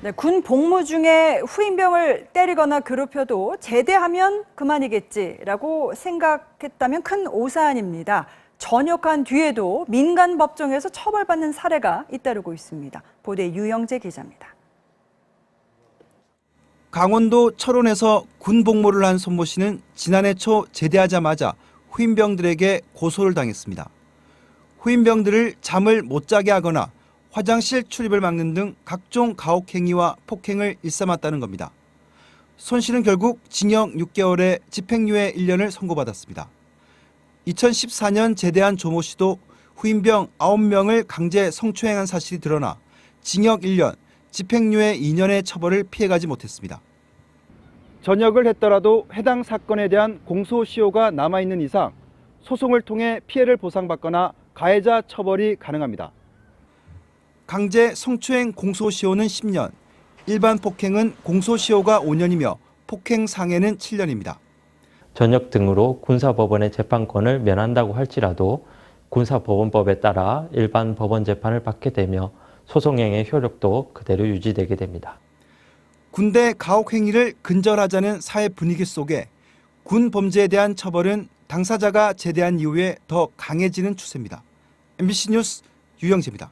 네, 군 복무 중에 후임병을 때리거나 괴롭혀도 제대하면 그만이겠지라고 생각했다면 큰 오산입니다. 전역한 뒤에도 민간 법정에서 처벌받는 사례가 잇따르고 있습니다. 보도에 유영재 기자입니다. 강원도 철원에서 군 복무를 한 손모 씨는 지난해 초 제대하자마자 후임병들에게 고소를 당했습니다. 후임병들을 잠을 못 자게 하거나 화장실 출입을 막는 등 각종 가혹 행위와 폭행을 일삼았다는 겁니다. 손 씨는 결국 징역 6개월에 집행유예 1년을 선고받았습니다. 2014년 제대한 조모 씨도 후임병 9명을 강제 성추행한 사실이 드러나 징역 1년, 집행유예 2년의 처벌을 피해가지 못했습니다. 전역을 했더라도 해당 사건에 대한 공소시효가 남아있는 이상 소송을 통해 피해를 보상받거나 가해자 처벌이 가능합니다. 강제 성추행 공소시효는 10년, 일반 폭행은 공소시효가 5년이며 폭행 상해는 7년입니다. 전역 등으로 군사법원의 재판권을 면한다고 할지라도 군사법원법에 따라 일반 법원 재판을 받게 되며 소송행의 효력도 그대로 유지되게 됩니다. 군대 가혹 행위를 근절하자는 사회 분위기 속에 군 범죄에 대한 처벌은 당사자가 제대한 이후에 더 강해지는 추세입니다. MBC 뉴스 유영재입니다.